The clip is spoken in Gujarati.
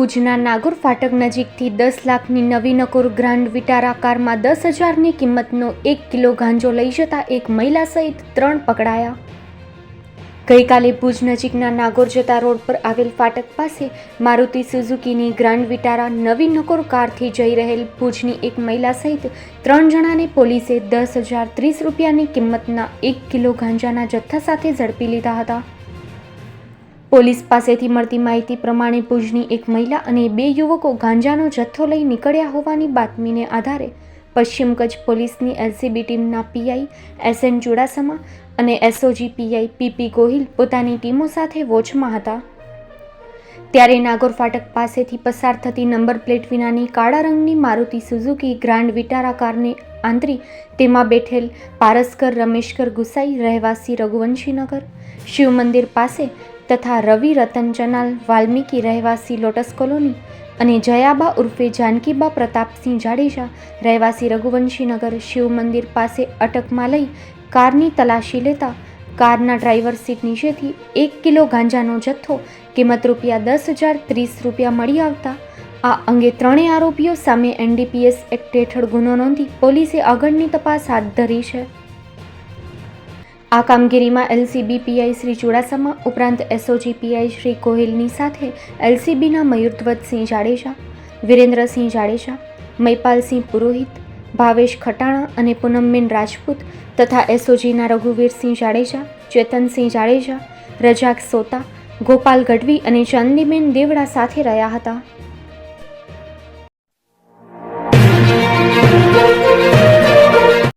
ભુજના નાગોર ફાટક નજીકથી દસ લાખની નવી નકોર ગ્રાન્ડ વિટારા કારમાં દસ હજારની કિંમતનો એક કિલો ગાંજો લઈ જતા એક મહિલા સહિત ત્રણ પકડાયા. ગઈકાલે ભુજ નજીકના નાગોર જતા રોડ પર આવેલ ફાટક પાસે મારુતિ સુઝુકીની ગ્રાન્ડ વિટારા નવી નકોર કારથી જઈ રહેલ ભુજની એક મહિલા સહિત ત્રણ જણાને પોલીસે દસ હજાર ત્રીસ રૂપિયાની કિંમતના એક કિલો ગાંજાના જથ્થા સાથે ઝડપી લીધા હતા. પોલીસ પાસેથી મળતી માહિતી પ્રમાણે ભુજની એક મહિલા અને બે યુવકો ગાંજાનો જથ્થો લઈ નીકળ્યા હોવાની બાતમીને આધારે પશ્ચિમ કચ્છ પોલીસની એલસીબી ટીમના પીઆઈ એસ એન ચુડાસમા અને એસઓજી પીઆઈ પીપી ગોહિલ પોતાની ટીમો સાથે વોચમાં હતા. ત્યારે નાગોર ફાટક પાસેથી પસાર થતી નંબર પ્લેટ વિનાની કાળા રંગની મારુતિ સુઝુકી ગ્રાન્ડ વિટારા કારને આંતરી તેમાં બેઠેલ પારસકર રમેશકર ગુસાઈ રહેવાસી રઘુવંશીનગર, શિવ મંદિર પાસે તથા રવિ રતન ચનાલ વાલ્મીકી રહેવાસી લોટસ કોલોની અને જયાબા ઉર્ફે જાનકીબા પ્રતાપસિંહ જાડેજા રહેવાસી રઘુવંશીનગર શિવ મંદિર પાસે અટકમાં લઈ કારની તલાશી લેતા કારના ડ્રાઈવર સીટ નીચેથી એક કિલો ગાંજાનો જથ્થો કિંમત રૂપિયા દસ હજાર ત્રીસ રૂપિયા મળી આવતા. આ અંગે ત્રણેય આરોપીઓ સામે એનડીપીએસ એક્ટ હેઠળ ગુનો નોંધી પોલીસે આગળની તપાસ હાથ ધરી છે. આ કામગીરીમાં એલસીબી પીઆઈ શ્રી ચુડાસમા, ઉપરાંત એસઓજી પીઆઈ શ્રી કોહિલની સાથે એલસીબીના મયુરધ્વજસિંહ જાડેજા, વિરેન્દ્રસિંહ જાડેજા મૈપાલસિંહ પુરોહિત, ભાવેશ ખટાણા અને પૂનમબેન રાજપૂત તથા એસઓજીના રઘુવીરસિંહ જાડેજા, ચેતનસિંહ જાડેજા, રજાક સોતા, ગોપાલ ગઢવી અને ચાંદીબેન દેવડા સાથે રહ્યા હતા.